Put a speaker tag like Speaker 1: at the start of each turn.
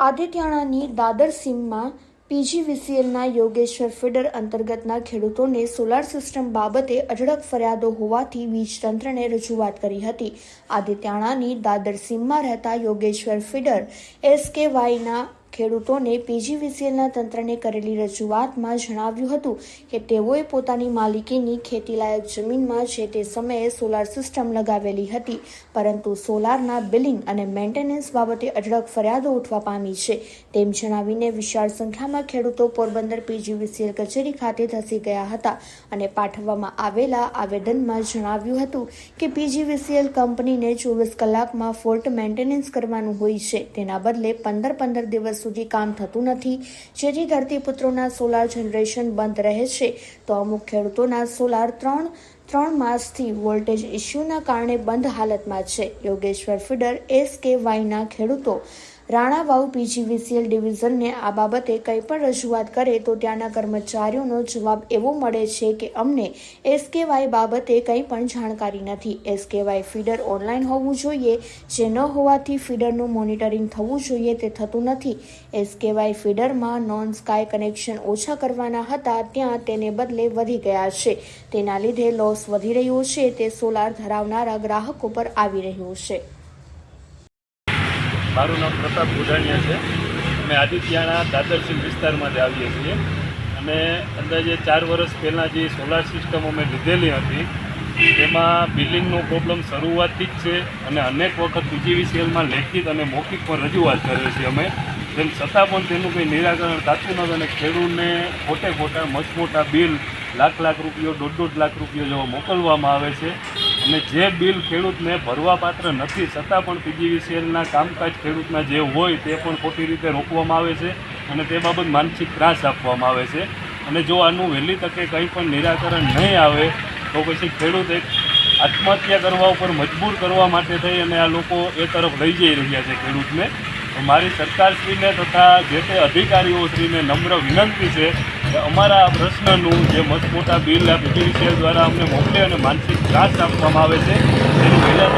Speaker 1: આદિત્યાણાની દાદર સીમમાં પીજીવીસીએલના યોગેશ્વર ફીડર અંતર્ગતના ખેડૂતોને સોલાર સિસ્ટમ બાબતે અઢળક ફરિયાદો હોવાથી વીજ તંત્રને રજૂઆત કરી હતી. આદિત્યાણાની દાદર સીમમાં રહેતા યોગેશ્વર ફીડર એસકેવાયના ખેડૂતોને પીજીવીસીએલના તંત્રને કરેલી રજૂઆતમાં જણાવ્યું હતું કે તેઓએ પોતાની માલિકીની ખેતીલાયક જમીનમાં જે તે સમયે સોલાર સિસ્ટમ લગાવેલી હતી, પરંતુ સોલારના બિલિંગ અને મેન્ટેનન્સ બાબતે અઢળક ફરિયાદો ઉઠવા પામી છે. તેમ જણાવીને વિશાળ સંખ્યામાં ખેડૂતો પોરબંદર પીજીવીસીએલ કચેરી ખાતે ધસી ગયા હતા અને પાઠવવામાં આવેલા આવેદનમાં જણાવ્યું હતું કે પીજીવીસીએલ કંપનીને ચોવીસ કલાકમાં ફોલ્ટ મેન્ટેનન્સ કરવાનું હોય છે. તેના બદલે પંદર પંદર દિવસ સુધી કામ થતું નથી. જેથી ધરતીપુત્રોના સોલાર જનરેશન બંધ રહે છે. તો અમુક ખેડૂતોના સોલાર ત્રણ ત્રણ માસથી વોલ્ટેજ ઇસ્યુના કારણે બંધ હાલતમાં છે. યોગેશ્વર ફીડર એસ કે વાયના ખેડૂતો. રાણાવાવ પીજીવીસીએલ ડિવિઝનને આ બાબતે કંઈ પણ રજૂઆત કરે તો ત્યાંના કર્મચારીઓનો જવાબ એવો મળે છે કે અમને એસકેવાય બાબતે કંઈ પણ જાણકારી નથી. એસકેવાય ફીડર ઓનલાઈન હોવું જોઈએ, જે ન હોવાથી ફીડરનું મોનિટરિંગ થવું જોઈએ તે થતું નથી. એસકેવાય ફીડરમાં નોન સ્કાય કનેક્શન ઓછા કરવાના હતા, ત્યાં તેને બદલે વધી ગયા છે. તેના લીધે લોસ વધી રહ્યો છે, તે સોલાર ધરાવનારા ગ્રાહકો પર આવી રહ્યું છે.
Speaker 2: મારું નામ પ્રતાપ ગોધાણીયા છે. અમે આદિત્યાના દાદરસિંહ વિસ્તારમાંથી આવીએ છીએ. અને અંદાજે ચાર વર્ષ પહેલાં જે સોલાર સિસ્ટમ અમે લીધેલી હતી તેમાં બિલિંગનો પ્રોબ્લેમ શરૂઆતથી જ છે અને અનેક વખત પીજીવીસીએલમાં લેખિત અને મૌખિક પણ રજૂઆત કરીએ છીએ અમે. તેમ છતાં પણ તેનું કંઈ નિરાકરણ થતું નથી અને ખેડૂતને ખોટે ખોટા મચમોટા બિલ લાખ લાખ રૂપિયો, દોઢ દોઢ લાખ રૂપિયો જેવા મોકલવામાં આવે છે. અને જે બિલ ખેડૂતને ભરવા પાત્ર નથી, છતાં પણ પીજીવીસીએલના કામકાજ ખેડૂતના જે હોય તે પણ ખોટી રીતે રોકવામાં આવે છે અને તે બાબત માનસિક ત્રાસ આપવામાં આવે છે. અને જો આનું વહેલી તકે કંઈ પણ નિરાકરણ નહીં આવે, તો પછી ખેડૂત એક આત્મહત્યા કરવા ઉપર મજબૂર કરવા માટે થઈ અને આ લોકો એ તરફ લઈ જઈ રહ્યા છે ખેડૂતને. મારી સરકારશ્રીને તથા જે તે અધિકારીઓશ્રીને નમ્ર વિનંતી છે અમારા આ પ્રશ્નનું જે મોટા બિલ આ પીજીવીસીએલ દ્વારા અમને મોકલે અને માનસિક ત્રાસ આપવામાં આવે છે, એનું વહેલા